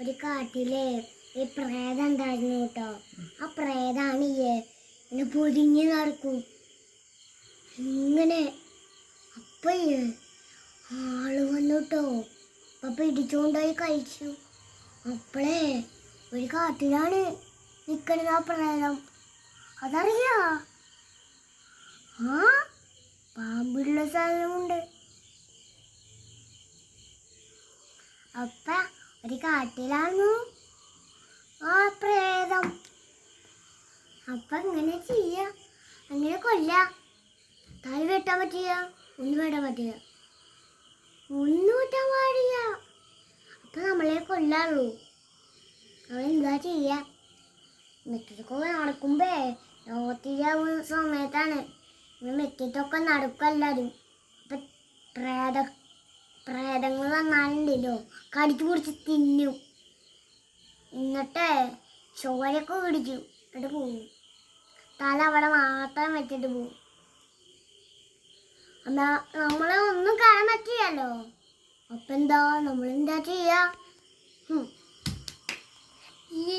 ഒരു കാട്ടിലെ ഈ പ്രേതം ഉണ്ടായിരുന്നു കേട്ടോ. ആ പ്രേതാണ് ഈ ഇങ്ങനെ നടക്കും. ഇങ്ങനെ. അപ്പൊ ആൾ വന്നു കേട്ടോ. അപ്പൊ പിടിച്ചുകൊണ്ടുപോയി കഴിച്ചു. അപ്പോഴേ ഒരു കാട്ടിലാണ് നിൽക്കുന്നത് ആ പ്രേതം. അതറിയാ? ആ പാമ്പുള്ള സ്ഥലമുണ്ട്. അപ്പ ഒരു കാട്ടിലാണ്? ആ പ്രേതം. അപ്പ ഇങ്ങനെ ചെയ്യ. അങ്ങനെ കൊല്ല. തല വെട്ടാൻ പറ്റിയ? ഒന്നും വെട്ടാൻ പറ്റിയ ഒന്നും വെട്ടാൻ പാടില്ല. അപ്പൊ നമ്മളെ കൊല്ലാറുള്ളൂ അവളെന്താ ചെയ്യ? മെറ്റിട്ടൊക്കെ നടക്കുമ്പേ ലോകത്തിലാവുന്ന സമയത്താണ്. മെറ്റിട്ടൊക്കെ നടക്കും എല്ലാവരും അപ്പൊ പ്രേത പ്രേതങ്ങൾ വന്നാലുണ്ടല്ലോ. കടിച്ചു പിടിച്ച് തിന്നും. എന്നിട്ട് ചോരൊക്കെ പിടിച്ചു എന്നിട്ട് പോകും തല അവിടെ മാത്രം വെച്ചിട്ട് പോകും എന്നാ നമ്മളെ ഒന്നും കാണാൻ പറ്റില്ലല്ലോ. അപ്പൊ എന്താ നമ്മൾ എന്താ ചെയ്യാ. ഈ